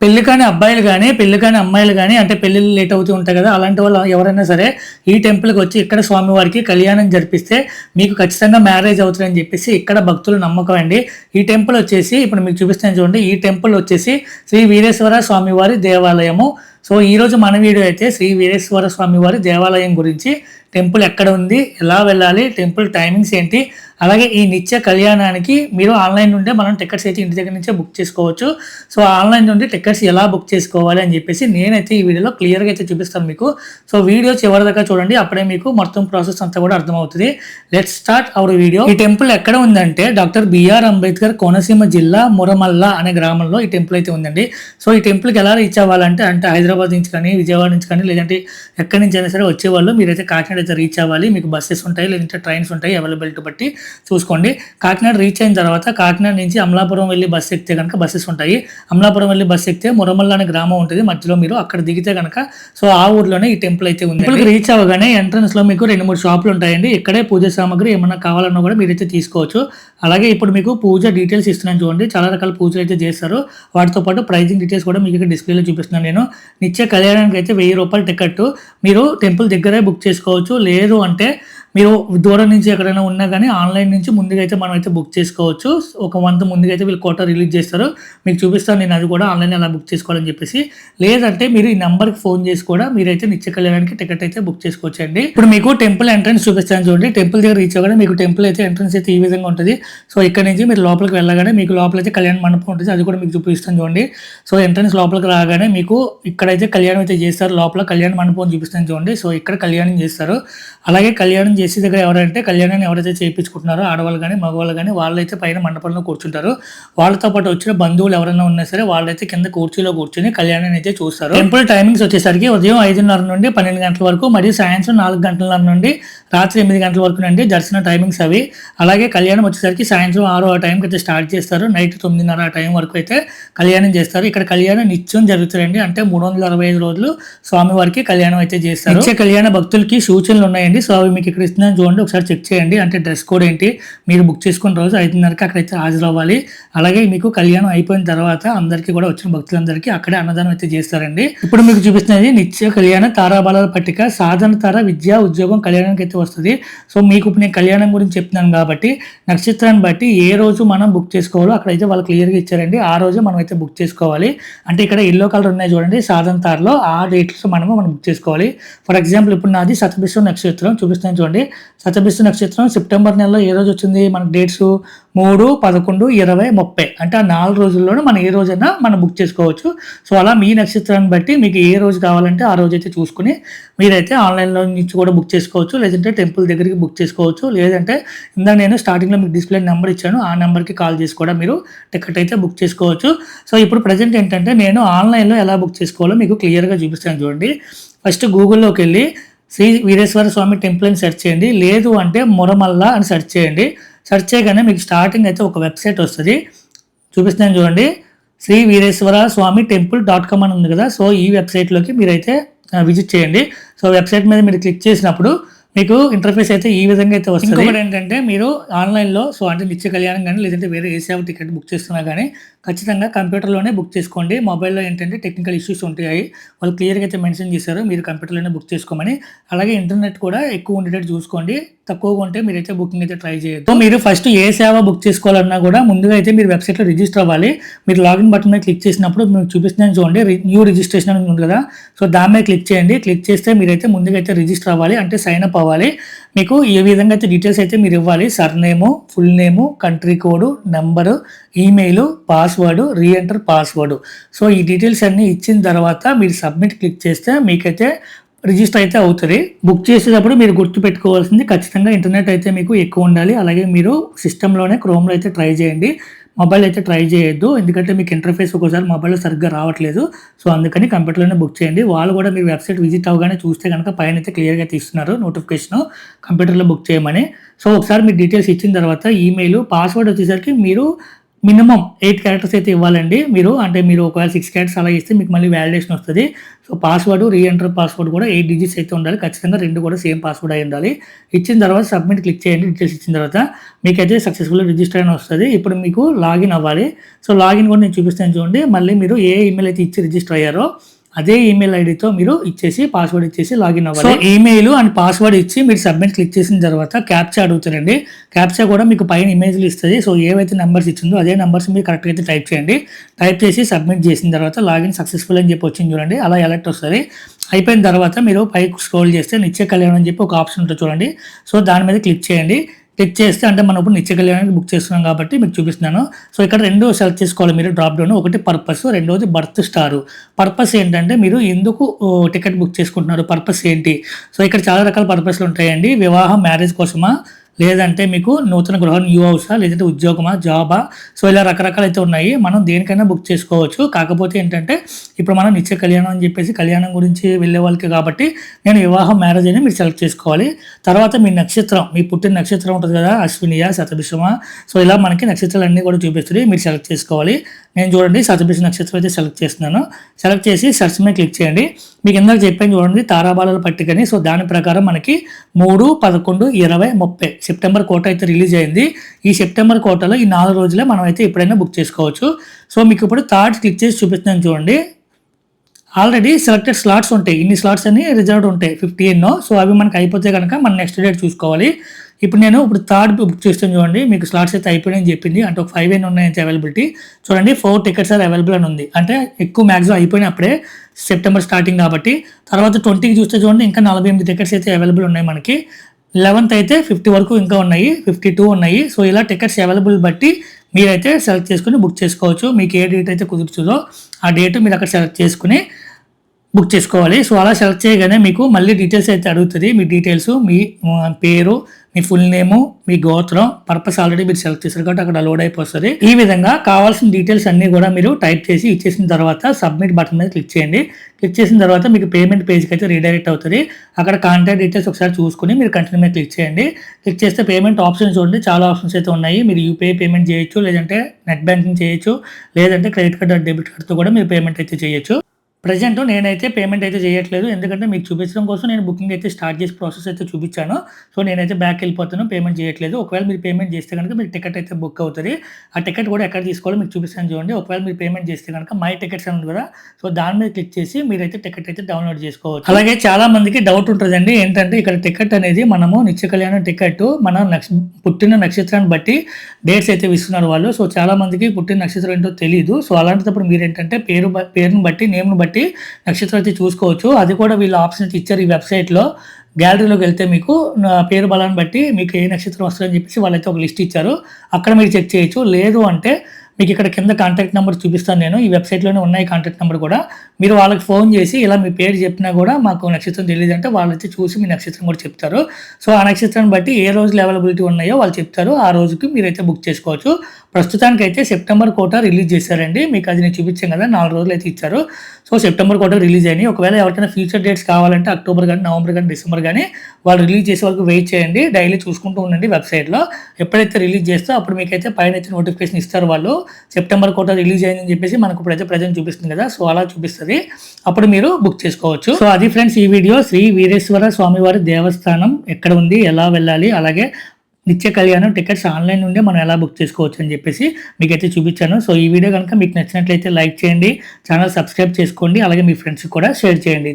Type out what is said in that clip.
పెళ్ళి కాని అబ్బాయిలు కానీ పెళ్ళి కాని అమ్మాయిలు కానీ అంటే పెళ్ళిళ్ళు లేట్ అవుతూ ఉంటాయి కదా అలాంటి వాళ్ళు ఎవరైనా సరే ఈ టెంపుల్కి వచ్చి ఇక్కడ స్వామివారికి కళ్యాణం జరిపిస్తే మీకు ఖచ్చితంగా మ్యారేజ్ అవుతుందని చెప్పేసి ఇక్కడ భక్తులు నమ్మకం అండి. ఈ టెంపుల్ వచ్చేసి ఇప్పుడు మీకు చూపిస్తాను చూడండి ఈ టెంపుల్ వచ్చేసి శ్రీ వీరేశ్వర స్వామివారి దేవాలయము. సో ఈ రోజు మన వీడియో అయితే శ్రీ వీరేశ్వర స్వామి వారి దేవాలయం గురించి టెంపుల్ ఎక్కడ ఉంది ఎలా వెళ్ళాలి టెంపుల్ టైమింగ్స్ ఏంటి అలాగే ఈ నిత్య కళ్యాణానికి మీరు ఆన్లైన్ నుండే మనం టికెట్స్ అయితే ఇంటి దగ్గర నుంచే బుక్ చేసుకోవచ్చు. సో ఆన్లైన్ నుండి టికెట్స్ ఎలా బుక్ చేసుకోవాలి అని చెప్పేసి నేనైతే ఈ వీడియోలో క్లియర్గా అయితే చూపిస్తాను మీకు. సో వీడియో చివరి దాకా చూడండి అప్పుడే మీకు మొత్తం ప్రాసెస్ అంతా కూడా అర్థమవుతుంది. Let start our video. ఈ టెంపుల్ ఎక్కడ ఉందంటే డాక్టర్ బిఆర్ అంబేద్కర్ కోనసీమ జిల్లా మురమల్ల అనే గ్రామంలో ఈ టెంపుల్ అయితే ఉందండి. సో ఈ టెంపుల్కి ఎలా రీచ్ అవ్వాలంటే అంటే హైదరాబాద్ నుంచి కానీ విజయవాడ నుంచి కానీ లేదంటే ఎక్కడి నుంచి అయినా సరే వచ్చేవాళ్ళు. మీరైతే కాకినాడ అయితే రీచ్ అవ్వాలి. మీకు బస్సెస్ ఉంటాయి లేదంటే ట్రైన్స్ ఉంటాయి అవైలబిలిటీ బట్టి చూసుకోండి. కాకినాడ రీచ్ అయిన తర్వాత కాకినాడ నుంచి అమలాపురం వెళ్ళి బస్సు ఎక్కితే కనుక బస్సెస్ ఉంటాయి. అమలాపురం వెళ్ళి బస్సు ఎక్కితే మురమల్ల అనే గ్రామం ఉంటుంది. మధ్యలో మీరు అక్కడ దిగితే కనుక సో ఆ ఊర్లోనే ఈ టెంపుల్ అయితే ఉంది. టెంపుల్కి రీచ్ అవ్వగానే ఎంట్రన్స్లో మీకు రెండు మూడు షాపులు ఉంటాయండి. ఇక్కడే పూజ సామాగ్రి ఏమన్నా కావాలన్నా కూడా మీరైతే తీసుకోవచ్చు. అలాగే ఇప్పుడు మీకు పూజ డీటెయిల్స్ ఇస్తున్నాను చూడండి. చాలా రకాల పూజలు అయితే చేస్తారు. వాటితో పాటు ప్రైజింగ్ డీటెయిల్స్ కూడా మీకు ఇక్కడ డిస్ప్లేలో చూపిస్తున్నాను నేను. నిత్య కళ్యాణానికి అయితే వెయ్యి రూపాయల టికెట్ మీరు టెంపుల్ దగ్గరే బుక్ చేసుకోవచ్చు. లేదు అంటే మీరు దూరం నుంచి ఎక్కడైనా ఉన్నా కానీ ఆన్లైన్ నుంచి ముందుగా అయితే మనం అయితే బుక్ చేసుకోవచ్చు. ఒక మంత్ ముందుగా అయితే వీళ్ళు కోట రిలీజ్ చేస్తారు. మీకు చూపిస్తాను నేను అది కూడా ఆన్లైన్ ఎలా బుక్ చేసుకోవాలని చెప్పేసి. లేదంటే మీరు ఈ నెంబర్కి ఫోన్ చేసి కూడా మీరైతే నిత్య కళ్యాణానికి టికెట్ అయితే బుక్ చేసుకోవచ్చు అండి ఇప్పుడు మీకు టెంపుల్ ఎంట్రన్స్ చూపిస్తాను చూడండి. టెంపుల్ దగ్గర రీచ్ అవ్వగానే మీకు టెంపుల్ అయితే ఎంట్రన్స్ అయితే ఈ విధంగా ఉంటుంది. సో ఇక్కడ నుంచి మీరు లోపలికి వెళ్ళగానే మీకు లోపల అయితే కళ్యాణ మండపం ఉంటుంది. అది కూడా మీకు చూపిస్తాను చూడండి. సో ఎంట్రన్స్ లోపలికి రాగానే మీకు ఇక్కడైతే కళ్యాణం అయితే చేస్తారు. లోపల కళ్యాణ మండపం చూపిస్తాను చూడండి. సో ఇక్కడ కళ్యాణం చేస్తారు. అలాగే కళ్యాణం చేసే దగ్గర ఎవరంటే కళ్యాణాన్ని ఎవరైతే చేయించుకుంటున్నారో ఆడవాళ్ళు కానీ మగవాళ్ళు కానీ వాళ్ళైతే పైన మండపంలో కూర్చుంటారు. వాళ్ళతో పాటు వచ్చిన బంధువులు ఎవరైనా ఉన్నా సరే వాళ్ళైతే కింద కుర్చీలో కూర్చొని కళ్యాణాన్ని అయితే చూస్తారు. టెంపుల్ టైమింగ్స్ వచ్చేసరికి ఉదయం ఐదున్నర నుండి పన్నెండు గంటల వరకు మరియు సాయంత్రం నాలుగు గంటల నుండి రాత్రి ఎనిమిది గంటల వరకు నుండి దర్శన టైమింగ్స్ అవి. అలాగే కళ్యాణం వచ్చేసరికి సాయంత్రం ఆరో ఆ టైంకి అయితే స్టార్ట్ చేస్తారు. నైట్ తొమ్మిదిన్నర ఆ టైం వరకు అయితే కళ్యాణం చేస్తారు. ఇక్కడ కళ్యాణం నిత్యం జరుగుతుందండి. అంటే మూడు వందల అరవై ఐదు రోజులు స్వామివారికి కళ్యాణం అయితే చేస్తారు. నిత్య కళ్యాణ భక్తులకి సూచనలు ఉన్నాయండి. స్వామి మీకు ఇక్కడ ఇస్తున్నాను చూడండి ఒకసారి చెక్ చేయండి. అంటే డ్రెస్ కోడ్ ఏంటి? మీరు బుక్ చేసుకున్న రోజు ఐదున్నరకి అక్కడైతే హాజరవ్వాలి. అలాగే మీకు కళ్యాణం అయిపోయిన తర్వాత అందరికీ కూడా వచ్చిన భక్తులందరికీ అక్కడే అన్నదానం అయితే చేస్తారండి. ఇప్పుడు మీకు చూపిస్తున్నది నిత్య కళ్యాణ తారాబాల పట్టిక సాధన తార విద్య ఉద్యోగం కళ్యాణానికి అయితే వస్తుంది. సో మీకు ఇప్పుడు నేను కళ్యాణం గురించి చెప్తున్నాను కాబట్టి నక్షత్రాన్ని బట్టి ఏ రోజు మనం బుక్ చేసుకోవాలో అక్కడైతే వాళ్ళు క్లియర్గా ఇచ్చారండి. ఆ రోజు మనం అయితే బుక్ చేసుకోవాలి. అంటే ఇక్కడ ఎల్లో కలర్ ఉన్నాయి చూడండి సాధన తారలో ఆ డేట్స్ మనము మనం బుక్ చేసుకోవాలి. ఫర్ ఎగ్జాంపుల్ ఇప్పుడు నాది శతభిషం నక్షత్రం చూపిస్తాను చూడండి. శతభిషం నక్షత్రం సెప్టెంబర్ నెలలో ఏ రోజు వచ్చింది? మన డేట్స్ మూడు పదకొండు ఇరవై ముప్పై. అంటే ఆ నాలుగు రోజుల్లోనే మనం ఏ రోజైనా మనం బుక్ చేసుకోవచ్చు. సో అలా మీ నక్షత్రాన్ని బట్టి మీకు ఏ రోజు కావాలంటే ఆ రోజు అయితే చూసుకుని మీరైతే ఆన్లైన్లో నుంచి కూడా బుక్ చేసుకోవచ్చు. లేదంటే టెంపుల్ దగ్గరికి బుక్ చేసుకోవచ్చు. లేదంటే ఇందాక నేను స్టార్టింగ్లో మీకు డిస్ప్లే నెంబర్ ఇచ్చాను. ఆ నెంబర్కి కాల్ చేసి కూడా మీరు టికెట్ అయితే బుక్ చేసుకోవచ్చు. సో ఇప్పుడు ప్రజెంట్ ఏంటంటే నేను ఆన్లైన్లో ఎలా బుక్ చేసుకోవాలో మీకు క్లియర్గా చూపిస్తాను చూడండి. ఫస్ట్ గూగుల్లోకి వెళ్ళి శ్రీ వీరేశ్వర స్వామి టెంపుల్ అని సెర్చ్ చేయండి. లేదు అంటే మురమల్ల అని సెర్చ్ చేయండి. సెర్చ్ చేయగానే మీకు స్టార్టింగ్ అయితే ఒక వెబ్సైట్ వస్తుంది. చూపిస్తున్నాను చూడండి. Sri Veereswara Swamy temple dot com అని ఉంది కదా. సో ఈ వెబ్సైట్లోకి మీరైతే విజిట్ చేయండి. సో వెబ్సైట్ మీద మీరు క్లిక్ చేసినప్పుడు మీకు ఇంటర్ఫేస్ అయితే ఈ విధంగా అయితే వస్తుంది. ఇంకొకటి ఏంటంటే మీరు ఆన్లైన్లో సో అంటే నిత్య కళ్యాణం కానీ లేదంటే వేరే ఏ సేవ టికెట్ బుక్ చేస్తున్నా కానీ ఖచ్చితంగా కంప్యూటర్లోనే బుక్ చేసుకోండి. మొబైల్లో ఏంటంటే టెక్నికల్ ఇష్యూస్ ఉంటాయి. వాళ్ళు క్లియర్గా అయితే మెన్షన్ చేశారు. మీరు కంప్యూటర్లోనే బుక్ చేసుకోమని. అలాగే ఇంటర్నెట్ కూడా ఎక్కువ ఉండేటట్టు చూసుకోండి. తక్కువగా ఉంటే మీరైతే బుకింగ్ అయితే ట్రై చేయొద్దు. మీరు ఫస్ట్ ఏ సేవ బుక్ చేసుకోవాలన్నా కూడా ముందుగా అయితే మీరు వెబ్సైట్లో రిజిస్టర్ అవ్వాలి. మీరు లాగిన్ బటన్ మీద క్లిక్ చేసినప్పుడు మీకు చూపిస్తున్నాను చూడండి. న్యూ రిజిస్ట్రేషన్ అని ఉంది కదా. సో దాని మీద క్లిక్ చేయండి. క్లిక్ చేస్తే మీరైతే ముందుగా అయితే రిజిస్టర్ అవ్వాలి. అంటే సైన్ అప్ అవ్వాలి. మీకు ఏ విధంగా అయితే డీటెయిల్స్ అయితే మీరు ఇవ్వాలి. Surname full name country code number email password reenter password so ఈ డీటెయిల్స్ అన్నీ ఇచ్చిన తర్వాత మీరు సబ్మిట్ క్లిక్ చేస్తే మీకైతే రిజిస్టర్ అయితే అవుతుంది. బుక్ చేసేటప్పుడు మీరు గుర్తు పెట్టుకోవాల్సింది ఖచ్చితంగా ఇంటర్నెట్ అయితే మీకు ఎక్కువ ఉండాలి. అలాగే మీరు సిస్టంలోనే క్రోమ్లో అయితే ట్రై చేయండి. మొబైల్ అయితే ట్రై చేయొద్దు. ఎందుకంటే మీకు ఇంటర్ఫేస్ ఒకసారి మొబైల్లో సరిగ్గా రావట్లేదు. సో అందుకని కంప్యూటర్లోనే బుక్ చేయండి. వాళ్ళు కూడా మీరు వెబ్సైట్ విజిట్ అవ్వగానే చూస్తే కనుక పైన అయితే క్లియర్గా తీస్తున్నారు నోటిఫికేషన్ కంప్యూటర్లో బుక్ చేయమని. సో ఒకసారి మీరు డీటెయిల్స్ ఇచ్చిన తర్వాత ఈమెయిల్ పాస్వర్డ్ వచ్చేసరికి మీరు మినిమం ఎయిట్ క్యారెక్టర్స్ అయితే ఇవ్వాలండి మీరు. అంటే మీరు ఒకవేళ సిక్స్ క్యారెక్టర్స్ అలా ఇస్తే మీకు మళ్ళీ వ్యాలిడేషన్ వస్తుంది. సో పాస్వర్డ్ రీఎంటర్ పాస్వర్డ్ కూడా ఎయిట్ డిజిట్స్ అయితే ఉండాలి. ఖచ్చితంగా రెండు కూడా సేమ్ పాస్వర్డ్ అయి ఉండాలి. ఇచ్చిన తర్వాత సబ్మిట్ క్లిక్ చేయండి డీటెయిల్స్ ఇచ్చిన తర్వాత. మీకైతే సక్సెస్ఫుల్ రిజిస్టర్ అని వస్తుంది. ఇప్పుడు మీకు లాగిన్ అవ్వాలి. సో లాగిన్ కూడా నేను చూపిస్తాను చూడండి. మళ్ళీ మీరు ఏ ఈమెయిల్ అయితే ఇచ్చి రిజిస్టర్ అయ్యారో అదే ఈమెయిల్ ఐడితో మీరు ఇచ్చేసి పాస్వర్డ్ ఇచ్చేసి లాగిన్ అవ్వాలి. సో ఈమెయిల్ అండ్ పాస్వర్డ్ ఇచ్చి మీరు సబ్మిట్ క్లిక్ చేసిన తర్వాత క్యాప్చా అడుగుతారండి. క్యాప్చా కూడా మీకు పైన ఇమేజ్లు ఇస్తుంది. సో ఏవైతే నెంబర్స్ ఇచ్చిందో అదే నెంబర్స్ మీరు కరెక్ట్గా అయితే టైప్ చేయండి. టైప్ చేసి సబ్మిట్ చేసిన తర్వాత లాగిన్ సక్సెస్ఫుల్ అని చెప్పి వచ్చింది చూడండి. అలా ఎలర్ట్ వస్తుంది. అయిపోయిన తర్వాత మీరు పైకి స్క్రోల్ చేస్తే నిత్య కళ్యాణం అని చెప్పి ఒక ఆప్షన్ ఉంటుంది చూడండి. సో దాని మీద క్లిక్ చేయండి. క్లిక్ చేస్తే అంటే మనం ఇప్పుడు నిత్య కళ్యాణానికి బుక్ చేస్తున్నాం కాబట్టి మీకు చూపిస్తున్నాను. సో ఇక్కడ రెండు సెలెక్ట్ చేసుకోవాలి మీరు డ్రాప్ డౌన్ ఒకటి పర్పస్ రెండోది బర్త్ స్టార్ పర్పస్ ఏంటంటే మీరు ఎందుకు టికెట్ బుక్ చేసుకుంటున్నారు? పర్పస్ ఏంటి? సో ఇక్కడ చాలా రకాల పర్పస్లు ఉంటాయండి. వివాహం మ్యారేజ్ కోసమా? లేదంటే మీకు నూతన గృహం న్యూ హౌసా లేదంటే ఉద్యోగమా జాబా సో ఇలా రకరకాలైతే ఉన్నాయి. మనం దేనికైనా బుక్ చేసుకోవచ్చు. కాకపోతే ఏంటంటే ఇప్పుడు మనం నిత్య కళ్యాణం అని చెప్పేసి కళ్యాణం గురించి వెళ్ళే వాళ్ళకి కాబట్టి నేను వివాహం మ్యారేజ్ అని మీరు సెలెక్ట్ చేసుకోవాలి. తర్వాత మీ నక్షత్రం మీ పుట్టిన నక్షత్రం ఉంటుంది కదా అశ్వినియా శతభిషమ సో ఇలా మనకి నక్షత్రాలు అన్నీ కూడా చూపిస్తుంది. మీరు సెలెక్ట్ చేసుకోవాలి. నేను చూడండి శతభిష నక్షత్రం అయితే సెలెక్ట్ చేస్తున్నాను. సెలెక్ట్ చేసి సెర్చ్ మీద క్లిక్ చేయండి. మీకు ఇందాక చెప్పాను చూడండి తారాబాల పట్టికని. సో దాని ప్రకారం మనకి మూడు పదకొండు ఇరవై ముప్పై. సెప్టెంబర్ కోట అయితే రిలీజ్ అయింది. ఈ సెప్టెంబర్ కోటలో ఈ నాలుగు రోజులే మనం అయితే ఎప్పుడైనా బుక్ చేసుకోవచ్చు. సో మీకు ఇప్పుడు థర్డ్ క్లిక్ చేసి చూపిస్తున్నాను చూడండి. ఆల్రెడీ సెలెక్టెడ్ స్లాట్స్ ఉంటాయి. ఇన్ని స్లాట్స్ అని రిజర్వ్డ్ ఉంటాయి. ఫిఫ్టీ ఎన్నో. సో అవి మనకి అయిపోతే కనుక మనం నెక్స్ట్ డేట్ చూసుకోవాలి. ఇప్పుడు నేను ఇప్పుడు థర్డ్ బుక్ చేస్తాను చూడండి. మీకు స్లాట్స్ అయితే అయిపోయినాయని చెప్పింది. అంటే ఒక ఫైవ్ ఎన్ ఉన్నాయంటే అవైలబిలిటీ చూడండి ఫోర్ టికెట్స్ ఆర్ అవైలబుల్ అని ఉంది. అంటే ఎక్కువ మ్యాక్సిమం అయిపోయినప్పుడే సెప్టెంబర్ స్టార్టింగ్ కాబట్టి. తర్వాత ట్వంటీకి చూస్తే చూడండి ఇంకా నలభై ఎనిమిది టికెట్స్ అయితే అవైలబుల్ ఉన్నాయి మనకి. లెవెన్త్ అయితే ఫిఫ్టీ వరకు ఇంకా ఉన్నాయి ఫిఫ్టీ టూ ఉన్నాయి. సో ఇలా టికెట్స్ అవైలబుల్ బట్టి మీరైతే సెలెక్ట్ చేసుకుని బుక్ చేసుకోవచ్చు. మీకు ఏ డేట్ అయితే కుదురుతుందో ఆ డేట్ మీరు అక్కడ సెలెక్ట్ చేసుకుని బుక్ చేసుకోవాలి. సో అలా సెలెక్ట్ చేయగానే మీకు మళ్ళీ డీటెయిల్స్ అయితే అడుగుతుంది. మీ డీటెయిల్స్ మీ పేరు మీ ఫుల్ నేము మీ గోత్రం పర్పస్ ఆల్రెడీ మీరు సెలెక్ట్ చేశారు కాబట్టి అక్కడ లోడ్ అయిపోతుంది. ఈ విధంగా కావాల్సిన డీటెయిల్స్ అన్ని కూడా మీరు టైప్ చేసి ఇచ్చేసిన తర్వాత సబ్మిట్ బటన్ మీద క్లిక్ చేయండి. క్లిక్ చేసిన తర్వాత మీకు పేమెంట్ పేజ్కి అయితే రీడైరెక్ట్ అవుతుంది. అక్కడ కాంటాక్ట్ డీటెయిల్స్ ఒకసారి చూసుకుని మీరు కంటిన్యూ మీద క్లిక్ చేయండి. క్లిక్ చేస్తే పేమెంట్ ఆప్షన్ చూడండి. చాలా ఆప్షన్స్ అయితే ఉన్నాయి. మీరు యూపీఐ పేమెంట్ చేయొచ్చు లేదంటే నెట్ బ్యాంకింగ్ చేయొచ్చు లేదంటే క్రెడిట్ కార్డ్ డెబిట్ కార్డ్తో కూడా మీరు పేమెంట్ అయితే చేయొచ్చు. ప్రజెంట్ నేనైతే పేమెంట్ అయితే చేయట్లేదు. ఎందుకంటే మీకు చూపించడం కోసం నేను బుకింగ్ అయితే స్టార్ట్ చేసి ప్రాసెస్ అయితే చూపించాను. సో నేనైతే బ్యాక్ వెళ్ళిపోతాను. పేమెంట్ చేయట్లేదు. ఒకవేళ మీరు పేమెంట్ చేస్తే కనుక మీకు టికెట్ అయితే బుక్ అవుతుంది. ఆ టికెట్ కూడా ఎక్కడ తీసుకోవాలో మీకు చూపిస్తాను చూడండి. ఒకవేళ మీరు పేమెంట్ చేస్తే కనుక మై టికెట్స్ అని కూడా సో దాని మీద క్లిక్ చేసి మీరైతే టికెట్ అయితే డౌన్లోడ్ చేసుకోవచ్చు. అలాగే చాలా మందికి డౌట్ ఉంటుందండి. ఏంటంటే ఇక్కడ టికెట్ అనేది మనము నిత్య కళ్యాణం టికెట్ మన నక్ష పుట్టిన నక్షత్రాన్ని బట్టి డేట్స్ అయితే ఇస్తున్నారు వాళ్ళు. సో చాలా మందికి పుట్టిన నక్షత్రం ఏంటో తెలియదు సో అలాంటప్పుడు మీరు ఏంటంటే పేరు పేరును పేరుని బట్టి నేమ్ను బట్టి నక్షత్రం అయితే చూసుకోవచ్చు. అది కూడా వీళ్ళు ఆప్షన్ అయితే ఇచ్చారు ఈ వెబ్సైట్లో గ్యాలరీలోకి వెళ్తే మీకు నా పేరు బలాన్ని బట్టి మీకు ఏ నక్షత్రం వస్తుందని చెప్పేసి వాళ్ళైతే ఒక లిస్ట్ ఇచ్చారు. అక్కడ మీరు చెక్ చేయొచ్చు. లేదు అంటే మీకు ఇక్కడ కింద కాంటాక్ట్ నెంబర్ చూపిస్తాను నేను. ఈ వెబ్సైట్లోనే ఉన్నాయి కాంటాక్ట్ నెంబర్ కూడా. మీరు వాళ్ళకి ఫోన్ చేసి ఇలా మీ పేరు చెప్పినా కూడా మాకు నక్షత్రం తెలియదు అంటే వాళ్ళైతే చూసి మీ నక్షత్రం కూడా చెప్తారు. సో ఆ నక్షత్రాన్ని బట్టి ఏ రోజులు అవైలబిలిటీ ఉన్నాయో వాళ్ళు చెప్తారు. ఆ రోజుకి మీరైతే బుక్ చేసుకోవచ్చు. ప్రస్తుతానికి అయితే సెప్టెంబర్ కోట రిలీజ్ చేశారండి. మీకు అది నేను చూపించాను కదా నాలుగు రోజులు అయితే ఇచ్చారు. సో సెప్టెంబర్ కోట రిలీజ్ అయినాయి. ఒకవేళ ఎవరికైనా ఫ్యూచర్ డేట్స్ కావాలంటే అక్టోబర్ కానీ నవంబర్ కానీ డిసెంబర్ కానీ వాళ్ళు రిలీజ్ చేసే వరకు వెయిట్ చేయండి. డైలీ చూసుకుంటూ ఉండండి వెబ్సైట్లో. ఎప్పుడైతే రిలీజ్ చేస్తే అప్పుడు మీకైతే పైన అయితే నోటిఫికేషన్ ఇస్తారు వాళ్ళు. సెప్టెంబర్ కోట రిలీజ్ అయిందని చెప్పేసి మనకు ఇప్పుడైతే ప్రజెంట్ చూపిస్తుంది కదా సో అలా చూపిస్తుంది. అప్పుడు మీరు బుక్ చేసుకోవచ్చు. సో అది ఫ్రెండ్స్ ఈ వీడియో శ్రీ వీరేశ్వర స్వామివారి దేవస్థానం ఎక్కడ ఉంది ఎలా వెళ్ళాలి అలాగే నిత్య కళ్యాణం టికెట్స్ ఆన్లైన్ నుండి మనం ఎలా బుక్ చేసుకోవచ్చు అని చెప్పేసి మీకైతే చూపించాను. సో ఈ వీడియో కనుక మీకు నచ్చినట్లయితే లైక్ చేయండి ఛానల్ సబ్స్క్రైబ్ చేసుకోండి అలాగే మీ ఫ్రెండ్స్కి కూడా షేర్ చేయండి.